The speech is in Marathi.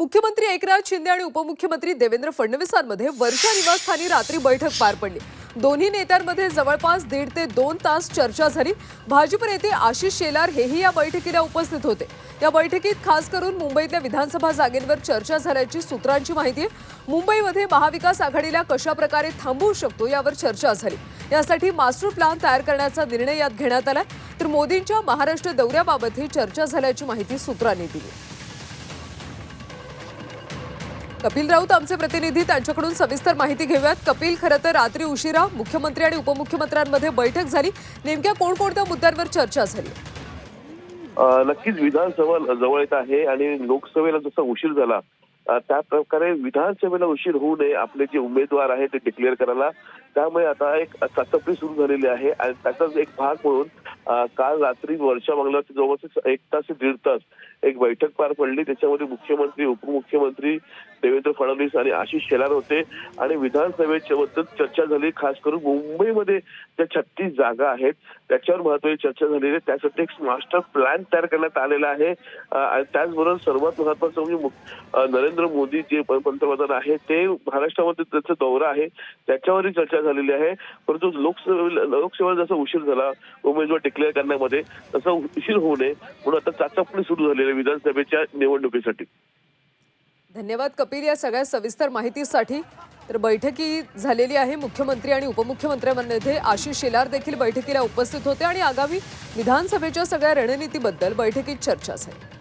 मुख्यमंत्री एकनाथ शिंदे आणि उपमुख्यमंत्री देवेंद्र फडणवीसांमध्ये वर्षा निवासस्थानी रात्री बैठक पार पडली. दोन्ही नेत्यांमध्ये जवळपास दीड ते दोन तास चर्चा झाली. भाजप नेते आशिष शेलार हेही या बैठकीला उपस्थित होते. या बैठकीत खास करून मुंबईतल्या विधानसभा जागेंवर चर्चा झाल्याची सूत्रांची माहिती आहे मुंबईमध्ये महाविकास आघाडीला कशा प्रकारे थांबवू शकतो यावर चर्चा झाली. यासाठी मास्टर प्लॅन तयार करण्याचा निर्णय यात घेण्यात आला तर मोदींच्या महाराष्ट्र दौऱ्याबाबतही चर्चा झाल्याची माहिती सूत्रांनी दिली. कपिल राऊत आमचे प्रतिनिधी त्यांच्याकडून सविस्तर माहिती घेऊयात. कपिल खरं तर रात्री उशिरा मुख्यमंत्री आणि उपमुख्यमंत्र्यांमध्ये बैठक झाली. नेमक्या कोणकोणत्या मुद्द्यांवर चर्चा झाली? नक्कीच विधानसभा जवळ येत आहे आणि लोकसभेला जसा उशीर झाला त्या प्रकारे विधानसभेला उशीर होऊ नये आपले जे उमेदवार आहेत ते डिक्लेअर करायला. त्यामुळे आता एक चाचपणी सुरू झालेली आहे आणि त्याचाच एक भाग म्हणून काल रात्री वर्षा बंगल्यावरती जवळपास एक तास ते दीड तास एक बैठक पार पडली. त्याच्यामध्ये मुख्यमंत्री उपमुख्यमंत्री देवेंद्र फडणवीस आणि आशिष शेलार होते आणि विधानसभेच्या बद्दल चर्चा झाली. खास करून मुंबईमध्ये ज्या छत्तीस जागा आहेत त्याच्यावर महत्वाची चर्चा झालेली आहे. त्यासाठी एक मास्टर प्लॅन तयार करण्यात आलेला आहे. आणि त्याचबरोबर सर्वात महत्वाचं म्हणजे नरेंद्र मोदी जे पंतप्रधान आहे ते महाराष्ट्रामध्ये त्याचा दौरा आहे. त्याच्यावरही चर्चा झालेली आहे. परंतु लोकसभे लोकसभेला जसा उशीर झाला उमेदवार डिक्लेअर करण्यामध्ये तसा उशीर होऊ नये. म्हणून आता चाचपणी सुरू झालेली विधानसभेच्या निवडणुकीसाठी. धन्यवाद कपिल या सगळ्या सविस्तर माहितीसाठी. तर बैठकी झालेली आहे मुख्यमंत्री आणि उपमुख्यमंत्र्यांमध्ये. आशिष शेलार देखील बैठकीला उपस्थित होते आणि आगामी विधानसभेच्या सगळ्या रणनीतीबद्दल बैठकीत चर्चा झाली